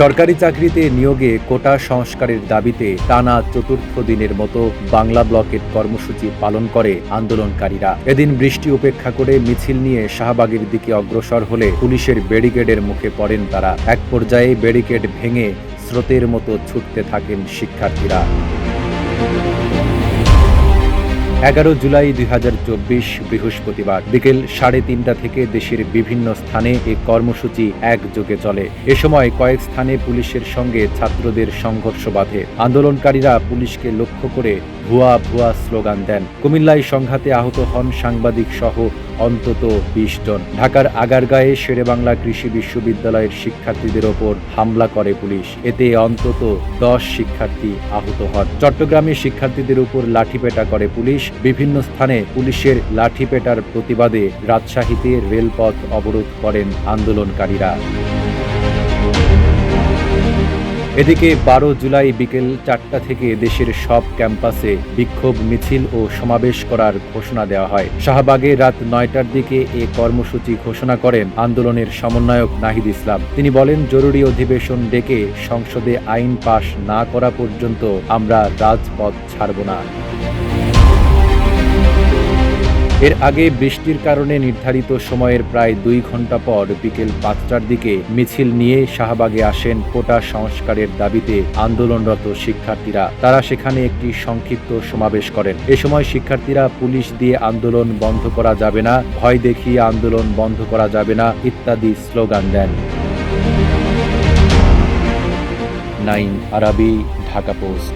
সরকারি চাকরিতে নিয়োগে কোটা সংস্কারের দাবিতে টানা চতুর্থ দিনের মতো বাংলা ব্লকের কর্মসূচি পালন করে আন্দোলনকারীরা। এদিন বৃষ্টি উপেক্ষা করে মিছিল নিয়ে শাহবাগের দিকে অগ্রসর হলে পুলিশের ব্যারিকেডের মুখে পড়েন তারা। এক পর্যায়ে ব্যারিকেড ভেঙে স্রোতের মতো ছুটতে থাকেন শিক্ষার্থীরা। এগারো জুলাই দুই হাজার চব্বিশ বৃহস্পতিবার বিকেল সাড়ে তিনটা থেকে দেশের বিভিন্ন স্থানে এ কর্মসূচি একযোগে চলে। এ সময় কয়েক স্থানে পুলিশের সঙ্গে ছাত্রদের সংঘর্ষ বাধে। আন্দোলনকারীরা পুলিশকে লক্ষ্য করে ভুয়া ভুয়া স্লোগান দেন। কুমিল্লায় সংঘাতে আহত হন সাংবাদিক সহ অন্তত বিশ জন। ঢাকার আগারগাঁয়ে শেরেবাংলা কৃষি বিশ্ববিদ্যালয়ের শিক্ষার্থীদের ওপর হামলা করে পুলিশ। এতে অন্তত দশ শিক্ষার্থী আহত হন। চট্টগ্রামে শিক্ষার্থীদের উপর লাঠিপেটা করে পুলিশ। বিভিন্ন স্থানে পুলিশের লাঠিপেটার প্রতিবাদে রাজশাহীতে রেলপথ অবরোধ করেন আন্দোলনকারীরা। এদিকে বারো জুলাই বিকেল চারটা থেকে দেশের সব ক্যাম্পাসে বিক্ষোভ, মিছিল ও সমাবেশ করার ঘোষণা দেওয়া হয়। শাহবাগে রাত নয়টার দিকে এ কর্মসূচি ঘোষণা করেন আন্দোলনের সমন্বয়ক নাহিদ ইসলাম। তিনি বলেন, জরুরি অধিবেশন ডেকে সংসদে আইন পাশ না করা পর্যন্ত আমরা রাজপথ ছাড়ব না। এর আগে বৃষ্টির কারণে নির্ধারিত সময়ের প্রায় দুই ঘণ্টা পর বিকেল পাঁচটার দিকে মিছিল নিয়ে শাহবাগে আসেন কোটা সংস্কারের দাবিতে আন্দোলনরত শিক্ষার্থীরা। তারা সেখানে একটি সংক্ষিপ্ত সমাবেশ করেন। এ সময় শিক্ষার্থীরা পুলিশ দিয়ে আন্দোলন বন্ধ করা যাবে না, ভয় দেখিয়ে আন্দোলন বন্ধ করা যাবে না ইত্যাদি স্লোগান দেন। নাইন আরাবি, ঢাকা পোস্ট।